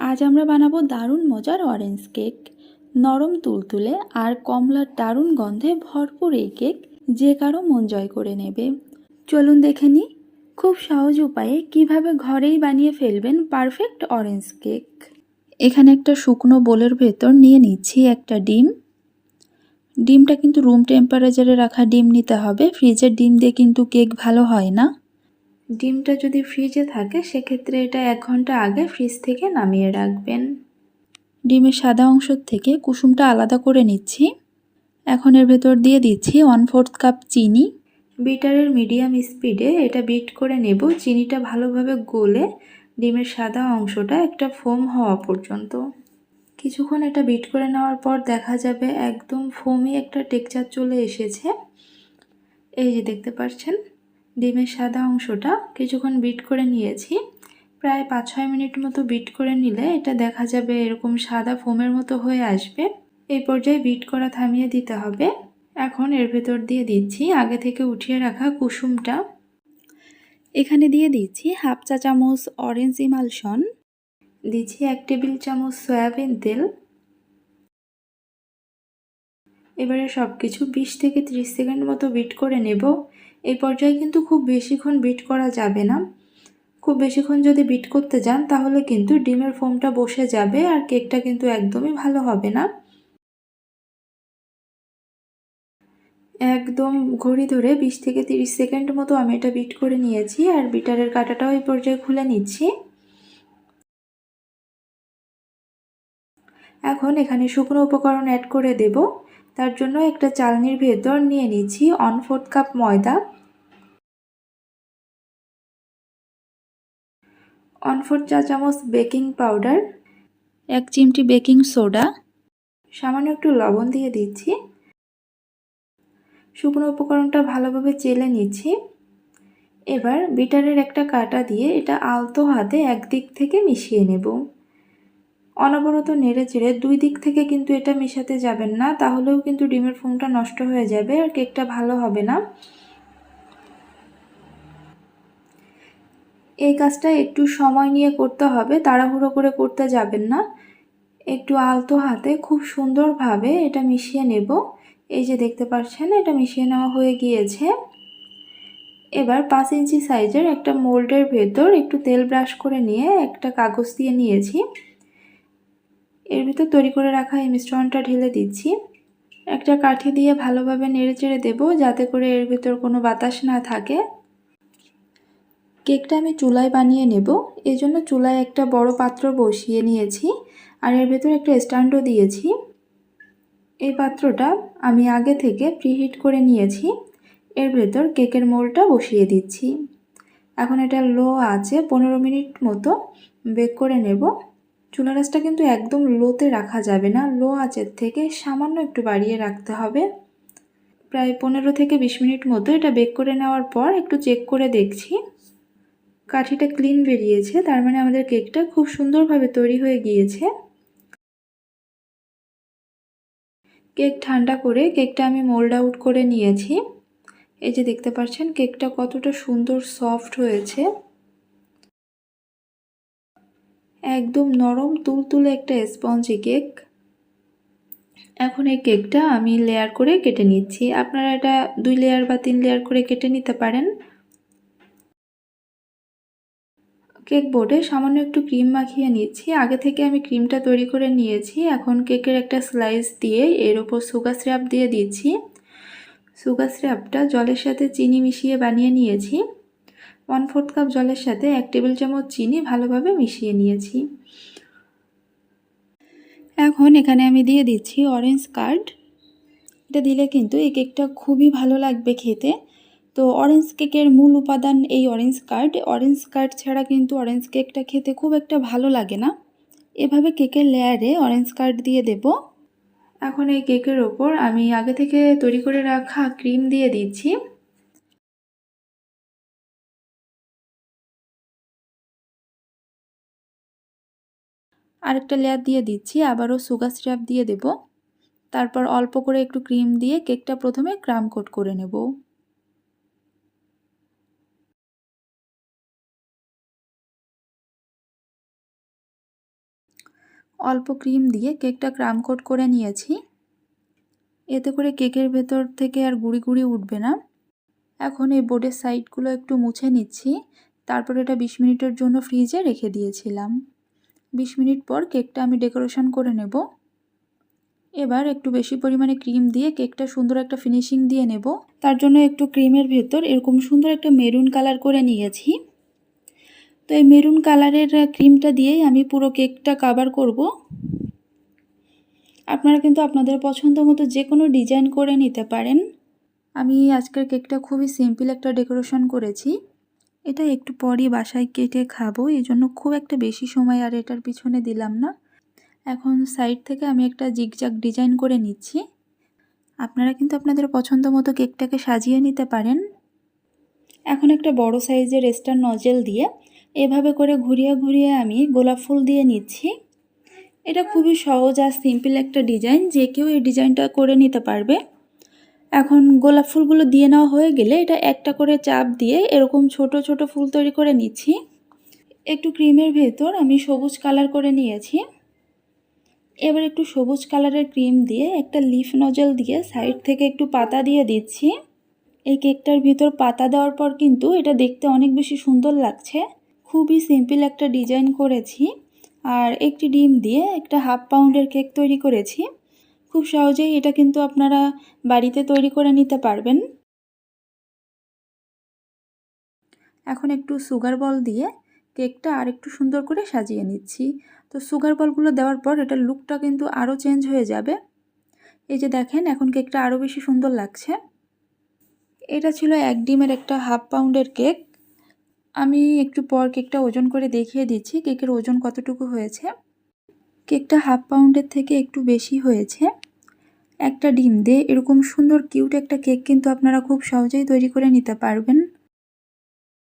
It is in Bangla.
আজ আমরা বানাবো দারুণ মজার অরেঞ্জ কেক নরম তুলতুলে আর কমলার দারুণ গন্ধে ভরপুর এই কেক যে কারও মন জয় করে নেবে। চলুন দেখে নিই খুব সহজ উপায়ে কীভাবে ঘরেই বানিয়ে ফেলবেন পারফেক্ট অরেঞ্জ কেক এখানে একটা শুকনো বোলের ভেতর নিয়ে নিচ্ছি একটা ডিম। ডিমটা কিন্তু রুম টেম্পারেচারে রাখা ডিম নিতে হবে, ফ্রিজের ডিম দিয়ে কিন্তু কেক ভালো হয় না। ডিমটা যদি ফ্রিজে থাকে, সেক্ষেত্রে এটা এক ঘণ্টা আগে ফ্রিজ থেকে নামিয়ে রাখবেন। ডিমের সাদা অংশ থেকে কুসুমটা আলাদা করে নিচ্ছি। এখন এর ভেতর দিয়ে দিচ্ছি ওয়ান ফোর্থ কাপ চিনি। বিটারের মিডিয়াম স্পিডে এটা বিট করে নেব। চিনিটা ভালোভাবে গলে ডিমের সাদা অংশটা একটা ফোম হওয়া পর্যন্ত। কিছুক্ষণ এটা বিট করে নেওয়ার পর দেখা যাবে একদম ফোমি একটা টেক্সচার চলে এসেছে। এই যে দেখতে পাচ্ছেন? ডিমের সাদা অংশটা কিছুক্ষণ বিট করে নিয়েছি। প্রায় পাঁচ ছয় মিনিট মতো বিট করে নিলে এটা দেখা যাবে এরকম সাদা ফোমের মতো হয়ে আসবে। এই পর্যায়ে বিট করা থামিয়ে দিতে হবে। এখন এর ভেতর দিয়ে দিচ্ছি আগে থেকে উঠিয়ে রাখা কুসুমটা। এখানে দিয়ে দিচ্ছি হাফ চা চামচ অরেঞ্জ ইমালশন। দিচ্ছি এক টেবিল চামচ সয়াবিন তেল। এবারে সব কিছু বিশ থেকে ত্রিশ সেকেন্ড মতো বিট করে নেব। এই পর্যায়ে কিন্তু খুব বেশিক্ষণ বিট করা যাবে না। খুব বেশিক্ষণ যদি বিট করতে যান, তাহলে কিন্তু ডিমের ফোমটা বসে যাবে আর কেকটা কিন্তু একদমই ভালো হবে না। একদম ঘড়ি ধরে বিশ থেকে তিরিশ সেকেন্ড মতো আমি এটা বিট করে নিয়েছি আর বিটারের কাঁটাটাও এই পর্যায়ে খুলে নিচ্ছি। এখন এখানে শুকনো উপকরণ অ্যাড করে দেব। তার জন্য একটা চালনির ভেতর নিয়ে নিচ্ছি অন ফোর্থ কাপ ময়দা। ওয়ান ফোর চা চামচ বেকিং পাউডার এক চিমটি বেকিং সোডা সামান্য একটু লবণ দিয়ে দিচ্ছি। শুকনো উপকরণটা ভালোভাবে চেলে নিচ্ছি। এবার বিটারের একটা কাটা দিয়ে এটা আলতো হাতে একদিক থেকে মিশিয়ে নেব। অনবরত নেড়ে চেড়ে দুই দিক থেকে কিন্তু এটা মিশাতে যাবেন না, তাহলেও কিন্তু ডিমের ফোমটা নষ্ট হয়ে যাবে আর কেকটা ভালো হবে না। এই কাজটা একটু সময় নিয়ে করতে হবে, তাড়াহুড়ো করে করতে যাবেন না। একটু আলতো হাতে খুব সুন্দরভাবে এটা মিশিয়ে নেব। এই যে দেখতে পাচ্ছেন, এটা মিশিয়ে নেওয়া হয়ে গিয়েছে। এবার পাঁচ ইঞ্চি সাইজের একটা মোল্ডের ভেতর একটু তেল ব্রাশ করে নিয়ে একটা কাগজ দিয়ে নিয়েছি। এর ভিতর তৈরি করে রাখা এই মিশ্রণটা ঢেলে দিচ্ছি। একটা কাঠি দিয়ে ভালোভাবে নেড়ে চেড়ে দেবো যাতে করে এর ভিতর কোনো বাতাস না থাকে। কেকটা আমি চুলায় বানিয়ে নেব। এই জন্য চুলায় একটা বড় পাত্র বসিয়ে নিয়েছি আর এর ভেতর একটা স্ট্যান্ডও দিয়েছি। এই পাত্রটা আমি আগে থেকে প্রিহিট করে নিয়েছি। এর ভেতর কেকের মোলটা বসিয়ে দিচ্ছি। এখন এটা লো আছে পনেরো মিনিট মতো বেক করে নেব। চুলা রাসটা কিন্তু একদম লোতে রাখা যাবে না। লো আঁচের থেকে সামান্য একটু বাড়িয়ে রাখতে হবে। প্রায় পনেরো থেকে বিশ মিনিট মতো এটা বেক করে নেওয়ার পর একটু চেক করে দেখছি। কাঠিটা ক্লিন বেরিয়েছে, তার মানে আমাদের কেকটা খুব সুন্দরভাবে তৈরি হয়ে গিয়েছে। কেক ঠান্ডা করে কেকটা আমি মোল্ড আউট করে নিয়েছি। এই যে দেখতে পাচ্ছেন, কেকটা কতটা সুন্দর সফট হয়েছে। একদম নরম, তুলতুলে একটা স্পঞ্জি কেক। এখন এই কেকটা আমি লেয়ার করে কেটে নিচ্ছি। আপনারা এটা দুই লেয়ার বা তিন লেয়ার করে কেটে নিতে পারেন। কেক বোর্ডে সামান্য একটু ক্রিম মাখিয়ে নিচ্ছি। আগে থেকে আমি ক্রিমটা তৈরি করে নিয়েছি। এখন কেকের একটা স্লাইস দিয়ে এর ওপর সুগার স্র্যাপ দিয়ে দিচ্ছি। সুগার স্র্যাপটা জলের সাথে চিনি মিশিয়ে বানিয়ে নিয়েছি। ওয়ান ফোর্থ কাপ জলের সাথে এক টেবিল চামচ চিনি ভালোভাবে মিশিয়ে নিয়েছি। এখন এখানে আমি দিয়ে দিচ্ছি অরেঞ্জ কার্ড এটা দিলে কিন্তু এই কেকটা খুবই ভালো লাগবে খেতে। তো অরেঞ্জ কেকের মূল উপাদান এই অরেঞ্জ কার্ড অরেঞ্জ কার্ড ছাড়া কিন্তু অরেঞ্জ কেকটা খেতে খুব একটা ভালো লাগে না। এভাবে কেকের লেয়ারে অরেঞ্জ কার্ড দিয়ে দেব। এখন এই কেকের ওপর আমি আগে থেকে তৈরি করে রাখা ক্রিম দিয়ে দিচ্ছি। আরেকটা লেয়ার দিয়ে দিচ্ছি, আবারও সুগার সিরাপ দিয়ে দেব। তারপর অল্প করে একটু ক্রিম দিয়ে কেকটা প্রথমে ক্রাম কোট করে নেব। অল্প ক্রিম দিয়ে কেকটা ক্রাম কোট করে নিয়েছি। এতে করে কেকের ভেতর থেকে আর গুঁড়ি গুঁড়ি উঠবে না। এখন এই বোর্ডের সাইডগুলো একটু মুছে নিচ্ছি। তারপর এটা বিশ মিনিটের জন্য ফ্রিজে রেখে দিয়েছিলাম। বিশ মিনিট পর কেকটা আমি ডেকোরেশন করে নেব। এবার একটু বেশি পরিমাণে ক্রিম দিয়ে কেকটা সুন্দর একটা ফিনিশিং দিয়ে নেব। তার জন্য একটু ক্রিমের ভেতর এরকম সুন্দর একটা মেরুন কালার করে নিয়েছি। তো এই মেরুন কালারের ক্রিমটা দিয়েই আমি পুরো কেকটা কাভার করব। আপনারা কিন্তু আপনাদের পছন্দ মতো যে কোনো ডিজাইন করে নিতে পারেন। আমি আজকের কেকটা খুবই সিম্পল একটা ডেকোরেশন করেছি। এটা একটু পরই বাসায় কেটে খাব, এই জন্য খুব একটা বেশি সময় আর এটার পিছনে দিলাম না। এখন সাইড থেকে আমি একটা জিগজাগ ডিজাইন করে নিচ্ছি। আপনারা কিন্তু আপনাদের পছন্দ মতো কেকটাকে সাজিয়ে নিতে পারেন। এখন একটা বড় সাইজের স্টার নজেল দিয়ে এভাবে করে ঘুরিয়ে ঘুরিয়ে আমি গোলাপ ফুল দিয়ে নিচ্ছি। এটা খুবই সহজ আর সিম্পল একটা ডিজাইন যে কেউ এই ডিজাইনটা করে নিতে পারবে। এখন গোলাপ ফুলগুলো দিয়ে নেওয়া হয়ে গেলে এটা একটা করে চাপ দিয়ে এরকম ছোট ছোট ফুল তৈরি করে নিচ্ছি। একটু ক্রিমের ভেতর আমি সবুজ কালার করে নিয়েছি। এবার একটু সবুজ কালারের ক্রিম দিয়ে একটা লিফ নজল দিয়ে সাইড থেকে একটু পাতা দিয়ে দিচ্ছি। এই কেকটার ভিতর পাতা দেওয়ার পর কিন্তু এটা দেখতে অনেক বেশি সুন্দর লাগছে। খুবই সিম্পল একটা ডিজাইন করেছি। আর একটি ডিম দিয়ে একটা হাফ পাউন্ডের কেক তৈরি করেছি। খুব সহজেই এটা কিন্তু আপনারা বাড়িতে তৈরি করে নিতে পারবেন। এখন একটু সুগার বল দিয়ে কেকটা আর একটু সুন্দর করে সাজিয়ে নিচ্ছি। তো সুগার বলগুলো দেওয়ার পর এটার লুকটা কিন্তু আরও চেঞ্জ হয়ে যাবে। এই যে দেখেন, এখন কেকটা আরও বেশি সুন্দর লাগছে। এটা ছিল এক ডিমের একটা হাফ পাউন্ডের কেক আমি একটু পর কেকটা ওজন করে দেখিয়ে দিচ্ছি কেকের ওজন কতটুকু হয়েছে। কেকটা হাফ পাউন্ডের থেকে একটু বেশি হয়েছে। একটা ডিম দিয়ে এরকম সুন্দর কিউট একটা কেক কিন্তু আপনারা খুব সহজেই তৈরি করে নিতে পারবেন।